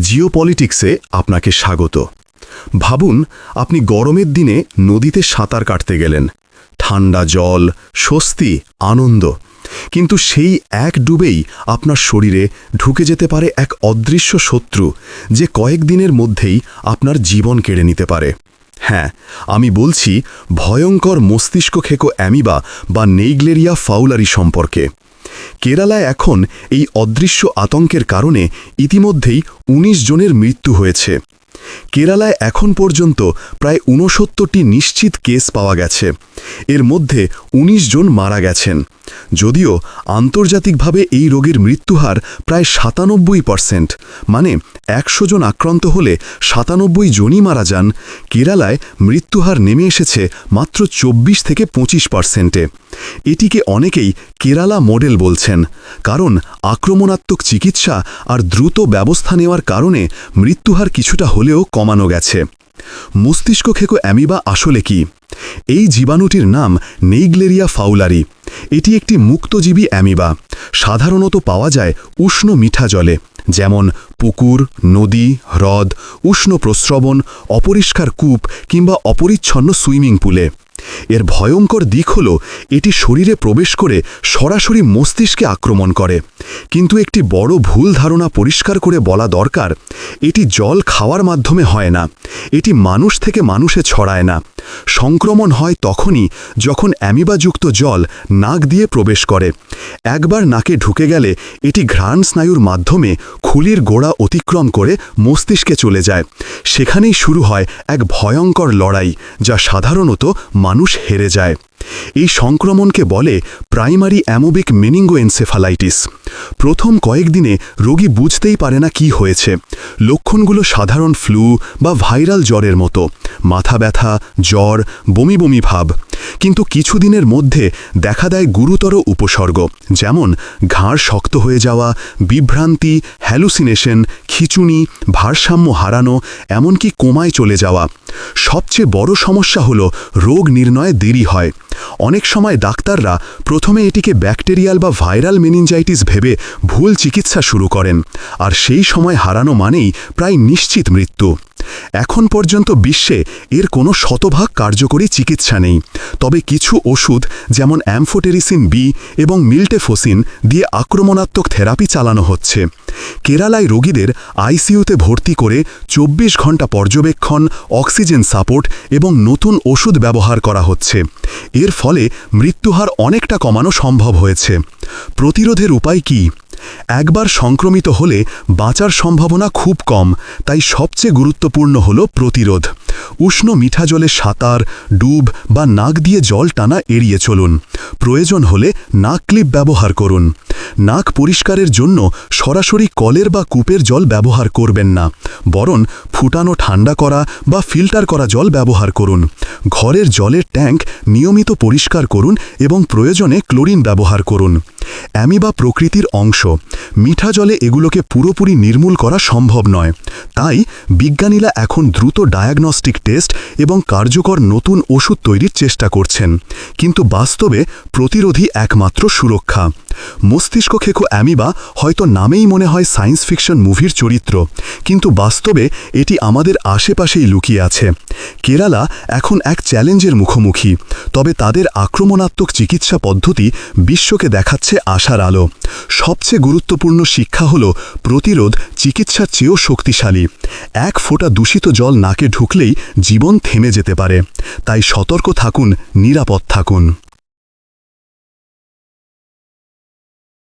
জিওপলিটিক্সে আপনাকে স্বাগত। ভাবুন, আপনি গরমের দিনে নদীতে সাঁতার কাটতে গেলেন। ঠান্ডা জল, স্বস্তি, আনন্দ। কিন্তু সেই এক ডুবেই আপনার শরীরে ঢুকে যেতে পারে এক অদৃশ্য শত্রু যে কয়েকদিনের মধ্যেই আপনার জীবন কেড়ে নিতে পারে। হ্যাঁ আমি বলছি ভয়ঙ্কর মস্তিষ্ক খেকো অ্যামিবা বা নেইগলেরিয়া ফাউলারি সম্পর্কে। কেরালায় এখন এই অদৃশ্য আতঙ্কের কারণে ইতিমধ্যেই ১৯ জনের মৃত্যু হয়েছে। কেরালায় এখন পর্যন্ত প্রায় ঊনসত্তরটি নিশ্চিত কেস পাওয়া গেছে। এর মধ্যে ১৯ জন মারা গেছেন। যদিও আন্তর্জাতিকভাবে এই রোগের মৃত্যুহার প্রায় সাতানব্বই পার্সেন্ট মানে একশো জন আক্রান্ত হলে সাতানব্বই জনই মারা যান, কেরালায় মৃত্যুহার নেমে এসেছে মাত্র চব্বিশ থেকে পঁচিশ পার্সেন্টে। এটিকে অনেকেই কেরালা মডেল বলছেন, কারণ আক্রমণাত্মক চিকিৎসা আর দ্রুত ব্যবস্থা নেওয়ার কারণে মৃত্যুহার কিছুটা হলেও কমানো গেছে। মস্তিষ্ক খেকো অ্যামিবা আসলে কি? এই জীবাণুটির নাম নেইগ্লেরিয়া ফাউলারি। এটি একটি মুক্তজীবী অ্যামিবা। সাধারণত পাওয়া যায় উষ্ণ মিঠা জলে, যেমন পুকুর, নদী, হ্রদ, উষ্ণ প্রস্রবণ, অপরিষ্কার কূপ কিংবা অপরিচ্ছন্ন সুইমিং পুলে। এর ভয়ঙ্কর দিক হল, এটি শরীরে প্রবেশ করে সরাসরি মস্তিষ্কে আক্রমণ করে। কিন্তু একটি বড় ভুল ধারণা পরিষ্কার করে বলা দরকার, এটি জল খাওয়ার মাধ্যমে হয় না, এটি মানুষ থেকে মানুষে ছড়ায় না। সংক্রমণ হয় তখনই যখন অ্যামিবাযুক্ত জল নাক দিয়ে প্রবেশ করে। একবার নাকে ঢুকে গেলে এটি ঘ্রাণ স্নায়ুর মাধ্যমে খুলির গোড়া অতিক্রম করে মস্তিষ্কে চলে যায়। সেখানেই শুরু হয় এক ভয়ঙ্কর লড়াই, যা সাধারণত মানুষ হেরে যায়। এই সংক্রমণকে বলে প্রাইমারি অ্যামোবিক মেনিঙ্গোএনসেফালাইটিস। প্রথম কয়েকদিনে রোগী বুঝতেই পারে না কি হয়েছে। লক্ষণগুলো সাধারণ ফ্লু বা ভাইরাল জ্বরের মতো। মাথা ব্যথা, জ্বর, বমি বমি ভাব। কিন্তু কিছুদিনের মধ্যে দেখা দেয় গুরুতর উপসর্গ, যেমন ঘাড় শক্ত হয়ে যাওয়া, বিভ্রান্তি হ্যালুসিনেশন খিচুনি, ভারসাম্য হারানো, এমনকি কোমায় চলে যাওয়া। সবচেয়ে বড় সমস্যা হল রোগ নির্ণয়ে দেরি হয়। অনেক সময় ডাক্তাররা প্রথমে এটিকে ব্যাকটেরিয়াল বা ভাইরাল মেনিনজাইটিস ভেবে ভুল চিকিৎসা শুরু করেন। আর সেই সময় হারানো মানেই প্রায় নিশ্চিত মৃত্যু। এখন পর্যন্ত বিশ্বে এর কোনো শতভাগ কার্যকরী চিকিৎসা নেই। তবে কিছু ওষুধ, যেমন অ্যামফোটেরিসিন বি এবং মিল্টেফোসিন, দিয়ে আক্রমণাত্মক থেরাপি চালানো হচ্ছে। কেরালায় রোগীদের আইসিইউতে ভর্তি করে ২৪ ঘণ্টা পর্যবেক্ষণ, অক্সিজেন সাপোর্ট এবং নতুন ওষুধ ব্যবহার করা হচ্ছে। এর ফলে মৃত্যুহার অনেকটা কমানো সম্ভব হয়েছে। প্রতিরোধের উপায় কী? একবার সংক্রমিত হলে বাঁচার সম্ভাবনা খুব কম, তাই সবচেয়ে গুরুত্বপূর্ণ হল প্রতিরোধ। উষ্ণ মিঠা জলে সাঁতার, ডুব বা নাক দিয়ে জল টানা এড়িয়ে চলুন। প্রয়োজন হলে নাক ক্লিপ ব্যবহার করুন। নাক পরিষ্কারের জন্য সরাসরি কলের বা কূপের জল ব্যবহার করবেন না, বরং ফুটানো ঠান্ডা করা বা ফিল্টার করা জল ব্যবহার করুন। ঘরের জলের ট্যাঙ্ক নিয়মিত পরিষ্কার করুন এবং প্রয়োজনে ক্লোরিন ব্যবহার করুন। অ্যামিবা প্রকৃতির অংশ। মিঠা জলে এগুলোকে পুরোপুরি নির্মূল করা সম্ভব নয়। তাই বিজ্ঞানীরা এখন দ্রুত ডায়াগনস্টিক টেস্ট এবং কার্যকর নতুন ওষুধ তৈরির চেষ্টা করছেন। কিন্তু বাস্তবে প্রতিরোধী একমাত্র সুরক্ষা। মস্তিষ্ক খেকো অ্যামিবা হয়তো নামেই মনে হয় সায়েন্স ফিকশন মুভির চরিত্র। কিন্তু বাস্তবে এটি আমাদের আশেপাশেই লুকিয়ে আছে। কেরালা এখন এক চ্যালেঞ্জের মুখোমুখি। তবে তাদের আক্রমণাত্মক চিকিৎসা পদ্ধতি বিশ্বকে দেখাচ্ছে আশার আলো। সবচেয়ে গুরুত্বপূর্ণ শিক্ষা হল প্রতিরোধ চিকিৎসার চেয়েও শক্তিশালী। এক ফোঁটা দূষিত জল নাকে ঢুকলেই জীবন থেমে যেতে পারে। তাই সতর্ক থাকুন, নিরাপদ থাকুন।